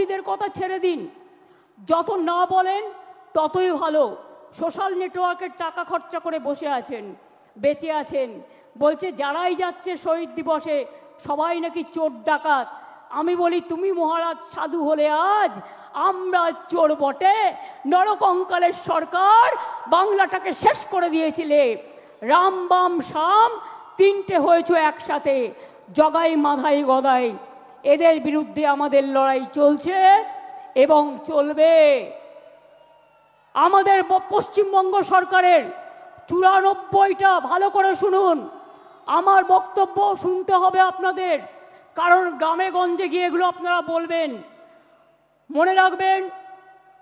বামপন্থীদের কথা ছেড়ে দিন। যত না বলেন, ততই ভালো। সোশ্যাল নেটওয়ার্কের টাকা খরচা করে বসে আছেন, বেঁচে আছেন। বলছে, যারাই যাচ্ছে শহীদ দিবসে, সবাই নাকি চোর ডাকাত। আমি বলি, তুমি মহারাজ সাধু হলে আজ আমরা চোর বটে। নরকঙ্কালের সরকার বাংলাটাকে শেষ করে দিয়েছিলে। রাম বাম শাম তিনটে হয়েছে একসাথে। জগাই মাধাই গদাই। এদের বিরুদ্ধে আমাদের লড়াই চলছে এবং চলবে। আমাদের পশ্চিমবঙ্গ সরকারের চুরানব্বইটা ভালো করে শুনুন। আমার বক্তব্য শুনতে হবে আপনাদের, কারণ গ্রামে গঞ্জে গিয়ে এগুলো আপনারা বলবেন। মনে রাখবেন,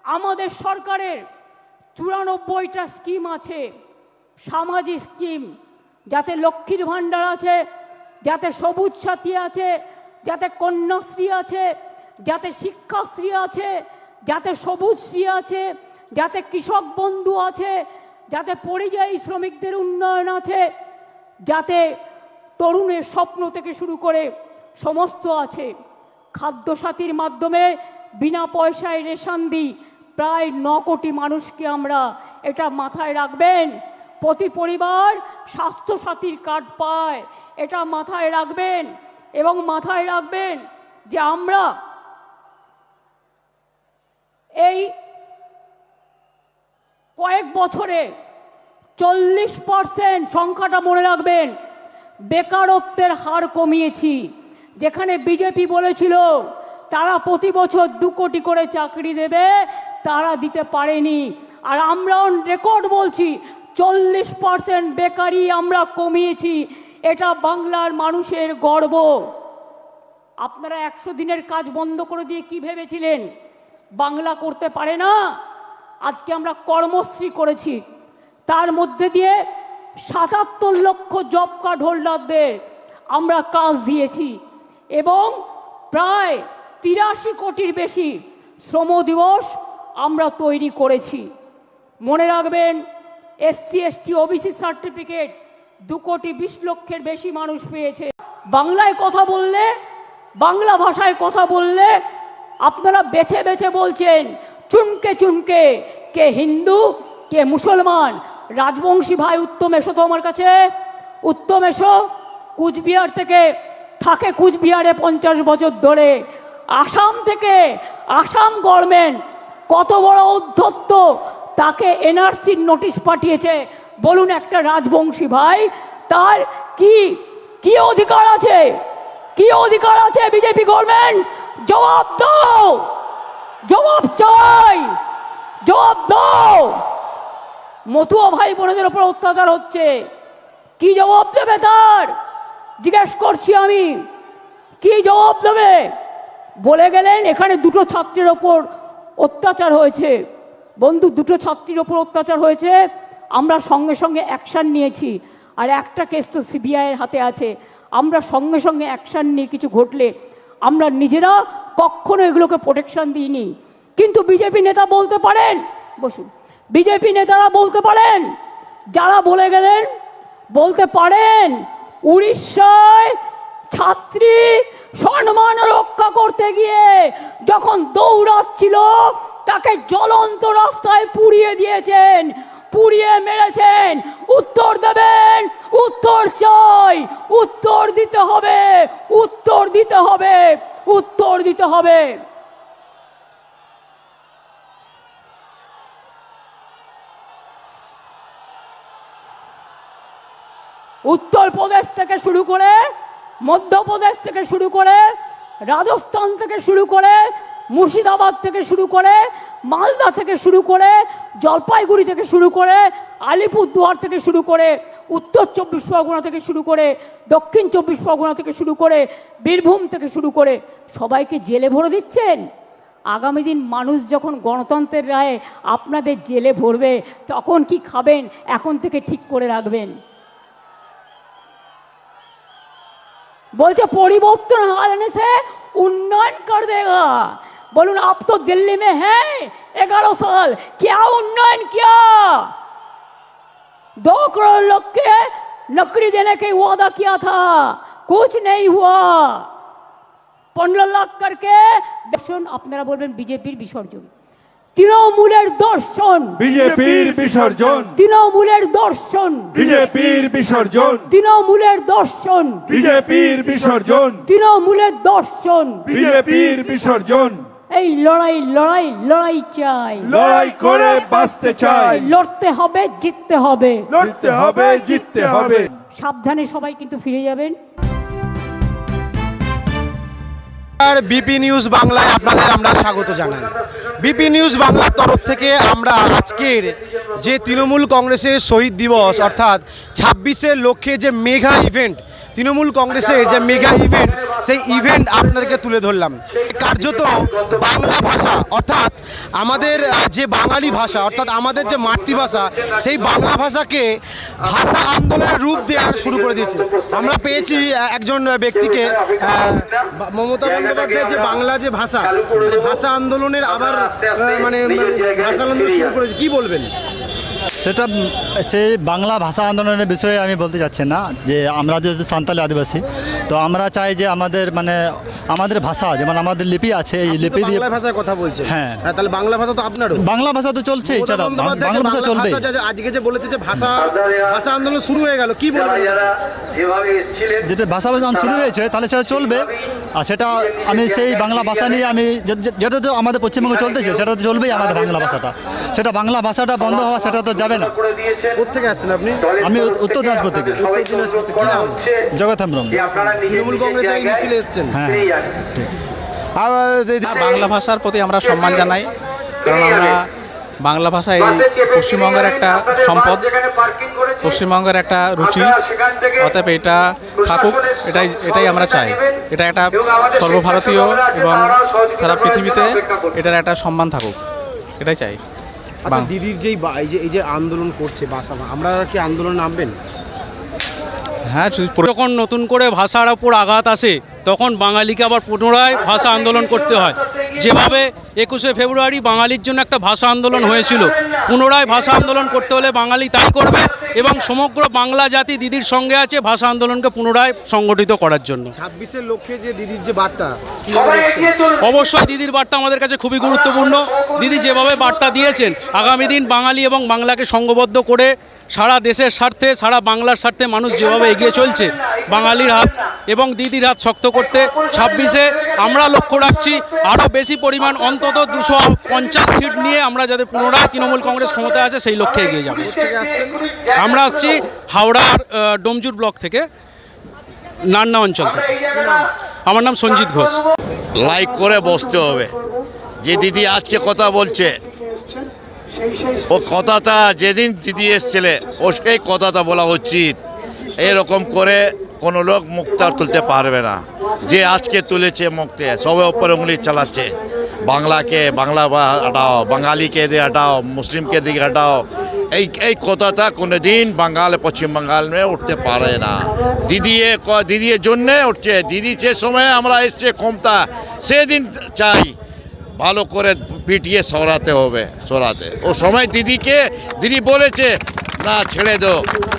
আমাদের সরকারের চুরানব্বইটা স্কিম আছে, সামাজিক স্কিম, যাতে লক্ষ্মীর ভাণ্ডার আছে, যাতে সবুজ সাথী আছে যাতে কন্যাশ্রী আছে, যাতে শিক্ষাশ্রী আছে, যাতে সবুজশ্রী আছে, যাতে কৃষক বন্ধু আছে, যাতে পরিযায়ী শ্রমিকদের উন্নয়ন আছে, যাতে তরুণের স্বপ্ন থেকে শুরু করে সমস্ত আছে। খাদ্যসাথীর মাধ্যমে বিনা পয়সায় রেশন দিই, প্রায় ন কোটি মানুষকে আমরা এটা মাথায় রাখবেন। প্রতি পরিবার স্বাস্থ্যসাথীর কার্ড পায়, এটা মাথায় রাখবেন। এবং মাথায় রাখবেন যে আমরা এই কয়েক বছরে চল্লিশ পার্সেন্ট সংখ্যাটা মনে রাখবেন, বেকারত্বের হার কমিয়েছি। যেখানে বিজেপি বলেছিল, তারা প্রতি বছর দু কোটি করে চাকরি দেবে, তারা দিতে পারেনি। আর আমরা রেকর্ড বলছি, চল্লিশ পার্সেন্ট বেকারি আমরা কমিয়েছি। এটা বাংলার মানুষের গর্ব। আপনারা একশো দিনের কাজ বন্ধ করে দিয়ে কি ভেবেছিলেন? বাংলা করতে পারে না? আজকে আমরা কর্মশ্রী করেছি। তার মধ্যে দিয়ে সাতাত্তর লক্ষ জব কার্ড হোল্ডারদের আমরা কাজ দিয়েছি এবং প্রায় তিরাশি কোটির বেশি শ্রম দিবস আমরা তৈরি করেছি। মনে রাখবেন এসসি এসটি ওবিসি সার্টিফিকেট দু কোটি বিশ লক্ষের বেশি মানুষ পেয়েছে। বাংলায় কথা বললে, বাংলা ভাষায় কথা বললে আপনারা বেছে বেছে বলছেন, চুনকে চুনকে কে হিন্দু, কে মুসলমান। রাজবংশী ভাই উত্তম এসো তো আমার কাছে। উত্তম এসো, কুচবিহার থেকে থাকে কুচবিহারে পঞ্চাশ বছর ধরে। আসাম থেকে আসাম গভর্নমেন্ট কত বড় উদ্ধত্ত, তাকে এনআরসির নোটিশ পাঠিয়েছে। বলুন একটা রাজবংশী ভাই, তার কি কি অধিকার আছে? কি অধিকার আছে বিজেপি গভর্নমেন্ট জবাব দাও! জবাব চাই! জবাব দাও! মতুয়া ভাই বোনদের উপর অত্যাচার হচ্ছে। কি জবাব দেবে তার? জিজ্ঞেস করছি আমি। কি জবাব দেবে? বলে গেলেন, এখানে দুটো ছাত্রের ওপর অত্যাচার হয়েছে। বন্ধু, দুটো ছাত্রীর ওপর অত্যাচার হয়েছে। আমরা সঙ্গে সঙ্গে অ্যাকশান নিয়েছি। আর একটা কেস তো সিবিআইয়ের হাতে আছে। আমরা সঙ্গে সঙ্গে অ্যাকশান নিয়ে কিছু ঘটলে আমরা নিজেরা কখনো এগুলোকে প্রোটেকশন দিইনি। কিন্তু বিজেপি নেতা বলতে পারেন, বসুন, বিজেপি নেতারা বলতে পারেন, যারা বলে গেলেন, বলতে পারেন, উড়িষ্যায় ছাত্রী সম্মান রক্ষা করতে গিয়ে যখন দৌড়াচ্ছিল, তাকে জ্বলন্ত রাস্তায় পুড়িয়ে দিয়েছেন। মেরেছেন। উত্তর দেবেন, উত্তর চাই। উত্তর দিতে হবে, উত্তর দিতে হবে, উত্তর দিতে হবে। উত্তরপ্রদেশ থেকে শুরু করে মধ্যপ্রদেশ থেকে শুরু করে রাজস্থান থেকে শুরু করে মুর্শিদাবাদ থেকে শুরু করে মালদা থেকে শুরু করে জলপাইগুড়ি থেকে শুরু করে আলিপুরদুয়ার থেকে শুরু করে উত্তর চব্বিশ পরগনা থেকে শুরু করে দক্ষিণ চব্বিশ পরগনা থেকে শুরু করে বীরভূম থেকে শুরু করে সবাইকে জেলে ভরে দিচ্ছেন। আগামী দিন মানুষ যখন গণতন্ত্রের রায়ে আপনাদের জেলে ভরবে, তখন কি খাবেন? এখন থেকে ঠিক করে রাখবেন। বলছে, পরিবর্তন হার এনেছে, উন্নয়ন কর দেগা। बोलून आप तो दिल्ली में हैं ग्यारह साल क्या उन्नयन किया दो करोड़ लोग के नौकरी देने का वादा किया था कुछ नहीं हुआ পনেরো লাখ করকে দর্শন আপনারা বলবেন বিজেপির বিসর্জন তৃণমূলের দর্শন বিজেপির বিসর্জন তৃণমূলের দর্শন বিজেপির বিসর্জন তৃণমূলের দর্শন বিজেপির বিসর্জন তৃণমূলের দর্শন বিজেপির বিসর্জন এই লড়াই লড়াই লড়াই চাই। লড়াই করে বাঁচতে চাই। লড়তে হবে জিততে হবে। লড়তে হবে জিততে হবে। সাবধানে সবাই কিন্তু ফিরে যাবেন। আর বিপি নিউজ বাংলায় আপনাদের আমরা স্বাগত জানাই। বিপি নিউজ বাংলার তরফ থেকে আমরা আজকের যে তৃণমূল কংগ্রেসের শহীদ দিবস অর্থাৎ ছাব্বিশের লক্ষ্যে যে মেগা ইভেন্ট তৃণমূল কংগ্রেসের যে মেগা ইভেন্ট সেই ইভেন্ট আপনাদেরকে তুলে ধরলাম। কার্যত বাংলা ভাষা, অর্থাৎ আমাদের যে বাঙালি ভাষা, অর্থাৎ আমাদের যে মাতৃভাষা, সেই বাংলা ভাষাকে ভাষা আন্দোলনের রূপ দেওয়া শুরু করে দিয়েছে। আমরা পেয়েছি একজন ব্যক্তিকে মমতা বন্দ্যোপাধ্যায়ের যে বাংলা যে ভাষা ভাষা আন্দোলনের আবার মানে মানে ভাষা আন্দোলন শুরু করেছে। কি বলবেন? সেটা সেই বাংলা ভাষা আন্দোলনের বিষয়ে আমি বলতে চাচ্ছি না যে আমরা যেহেতু সান্তালি আদিবাসী তো আমরা চাই যে আমাদের মানে আমাদের ভাষা যেমন আমাদের লিপি আছে এই লিপি দিয়ে ভাষায় কথা বলছেন। হ্যাঁ। তাহলে বাংলা ভাষা তো আপনার বাংলা ভাষা তো চলছে এছাড়া বাংলা ভাষা চলবে আজকে যে বলেছে যে ভাষা ভাষা আন্দোলন শুরু হয়ে গেল কি বলবেন? এসেছিলেন যেটা ভাষা যখন শুরু হয়েছে তাহলে সেটা চলবে। আর সেটা আমি সেই বাংলা ভাষা নিয়ে আমি যেটা তো আমাদের পশ্চিমবঙ্গে চলতেছে সেটা তো চলবেই আমাদের বাংলা ভাষাটা। সেটা বাংলা ভাষাটা বন্ধ হওয়া সেটা তো যাবে না। কোথেকে আসছেন আপনি? আমি উত্তর দিনাজপুর থেকে। জগৎ হেমব্রম তৃণমূল কংগ্রেসের মিছিলে এসছেন। হ্যাঁ। আর বাংলা ভাষার প্রতি আমরা সম্মান জানাই। কারণ আমরা বাংলা ভাষা এই পশ্চিমবঙ্গের একটা সম্পদ। পশ্চিমবঙ্গের একটা রুচি। অতএব এটা থাকুক এটাই এটাই আমরা চাই। এটা একটা সর্বভারতীয় এবং সারা পৃথিবীতে। এটার একটা সম্মান থাকুক। এটাই চাই। আচ্ছা দিদির যেই বা- এই যে এই যে আন্দোলন করছে ভাষা আমরা কি আন্দোলন নামবেন? হ্যাঁ যখন নতুন করে ভাষার ওপর আঘাত আসে তখন বাঙালিকে আবার পুনরায় ভাষা আন্দোলন করতে হয়। যেভাবে একুশে ফেব্রুয়ারি বাঙালির জন্য একটা ভাষা আন্দোলন হয়েছিল পুনরায় ভাষা আন্দোলন করতে হলে বাঙালি তাই করবে এবং সমগ্র বাংলা জাতি দিদির সঙ্গে আছে ভাষা আন্দোলনকে পুনরায় সংগঠিত করার জন্য। ছাব্বিশের লক্ষ্যে যে দিদির যে বার্তা। অবশ্যই দিদির বার্তা আমাদের কাছে খুবই গুরুত্বপূর্ণ। দিদি যেভাবে বার্তা দিয়েছেন আগামী দিন বাঙালি এবং বাংলাকে সংঘবদ্ধ করে সারা দেশের স্বার্থে, সারা বাংলার স্বার্থে মানুষ যেভাবে এগিয়ে চলছে, বাঙালির হাত এবং দিদির হাত শক্ত করতে, ছাব্বিশে আমরা লক্ষ্য রাখছি, আরও বেশি পরিমাণ অন্তত দুশো পঞ্চাশ সিট নিয়ে আমরা যাতে পুনরায় তৃণমূল কংগ্রেস ক্ষমতায় আছে সেই লক্ষ্যে এগিয়ে যাব। আমরা আসছি হাওড়ার ডোমজুর ব্লক থেকে, নান্না অঞ্চল থেকে। আমার নাম সঞ্জিত ঘোষ। লাইক করে বসতে হবে। যে দিদি আজকে কথা বলছে ও কথাটা যেদিন দিদি এসছিলে ওকেই কথাটা বলা উচিত। এরকম করে কোনো লোক মুক্তা তুলতে পারবে না। যে আজকে তুলেছে মুক্তে, সবে ওপরে উঙ্গলি চালাচ্ছে। বাংলাকে বাংলা হটাও, বাঙালিকে দিয়ে হটাও, মুসলিমকে দিকে হটাও। এই এই কথাটা কোনো দিন বাঙাল, পশ্চিম বাঙ্গাল মে উঠতে পারে না। দিদি এ ক- দিদি এর জন্যে উঠছে। দিদি যে সময় আমরা এসছে ক্ষমতা, সেদিন চাই। ভালো করে পিটিয়ে সরাতে হবে সরাতে ও সময় দিদিকে দিদি বলেছে না ছেড়ে দো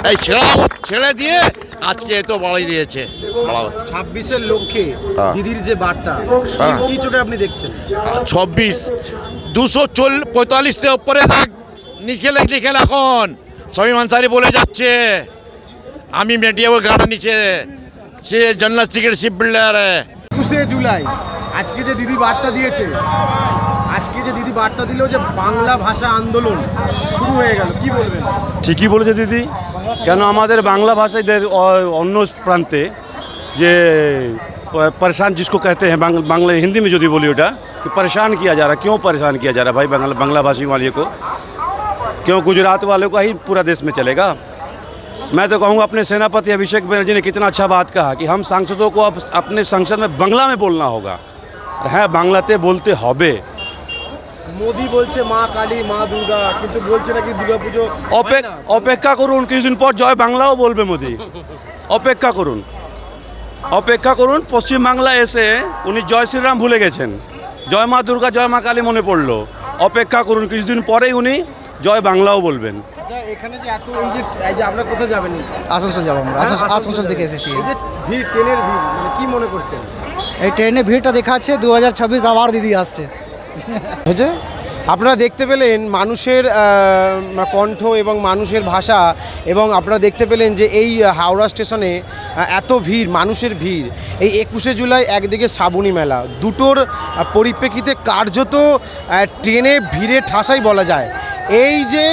এই ছেড়া ছেড়ে দিয়ে আজকে তো বাড়ি দিয়েছে। ছাব্বিশের লক্ষ্যে হ্যাঁ। দিদির যে বার্তা হ্যাঁ। কি চোখে আপনি দেখছেন ছব্বিশ দুশো চল পঁয়তাল্লিশের উপরে রাখ নিখেলে নিখেল এখন সমীম আনসারি বলে যাচ্ছে আমি মেটিয়ে ওই গাড়া নিচে সে জন্নাস টিকিট শিপ বিল্ডার একুশে জুলাই আজকে যে দিদি বার্তা দিয়েছে আজকে যে দিদি বার্তা দিল যে বাংলা ভাষা আন্দোলন শুরু হয়ে গেল কি বলবেন ঠিকই বলেছে দিদি কেন আমাদের বাংলা ভাষাদের অ- অন্য প্রান্তে যে प- परेशान जिसको कहते हैं बांग- बांग्ला हिंदी में जो भी बोली ओटा कि परेशान किया जा रहा है क्यों परेशान किया जा रहा है भाई बांग्ला बांग्ला भाषी वाले को क्यों गुजरात वालों का ही पूरा देश में चलेगा मैं तो कहूँगा अपने सेनापति अभिषेक बनर्जी ने कितना अच्छा बात कहा कि हम सांसदों को अब अपने संसद में बांग्ला में बोलना होगा হ্যাঁ বাংলাতে বলতে হবে মোদি বলছে মা কালী মা দুর্গা কিন্তু বলছে নাকি দুর্গাপুজো অপেক অপেক্ষা করুন কিছুদিন পর জয় বাংলাও বলবে মোদি। অপেক্ষা করুন। অপেক্ষা করুন পশ্চিম বাংলা এসে উনি জয় শ্রীরাম ভুলে গেছেন। জয় মা দুর্গা জয় মা কালী মনে পড়ল। অপেক্ষা করুন কিছুদিন পরেই উনি জয় বাংলাও বলবেন। আচ্ছা এখানে যে এত এই যে এই যে আপনারা কোথায় যাবেন? আসানসোল যাব আমরা আসানসোল- আসানসোল থেকে এসেছি। এই যে ভিড় ট্রেনের ভিড় মানে কি মনে করছেন? এই ট্রেনে ভিড়টা দেখাচ্ছে দু হাজার ছাব্বিশ আবার দিদি আসছে। হয়েছে আপনারা দেখতে পেলেন মানুষের কণ্ঠ এবং মানুষের ভাষা এবং আপনারা দেখতে পেলেন যে এই হাওড়া স্টেশনে এত ভিড়, মানুষের ভিড়। এই একুশে জুলাই একদিকে শ্রাবণী মেলা। দুটোর পরিপ্রেক্ষিতে কার্যত ট্রেনে ভিড়ে ঠাসাই বলা যায়। এই যে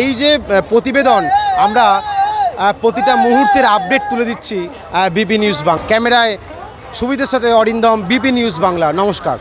এই যে প্রতিবেদন, আমরা প্রতিটা মুহূর্তের আপডেট তুলে দিচ্ছি বিপি নিউজ বাং ক্যামেরায় সুবিধের সাথে অরিন্দম, বিপি নিউজ বাংলা। নমস্কার।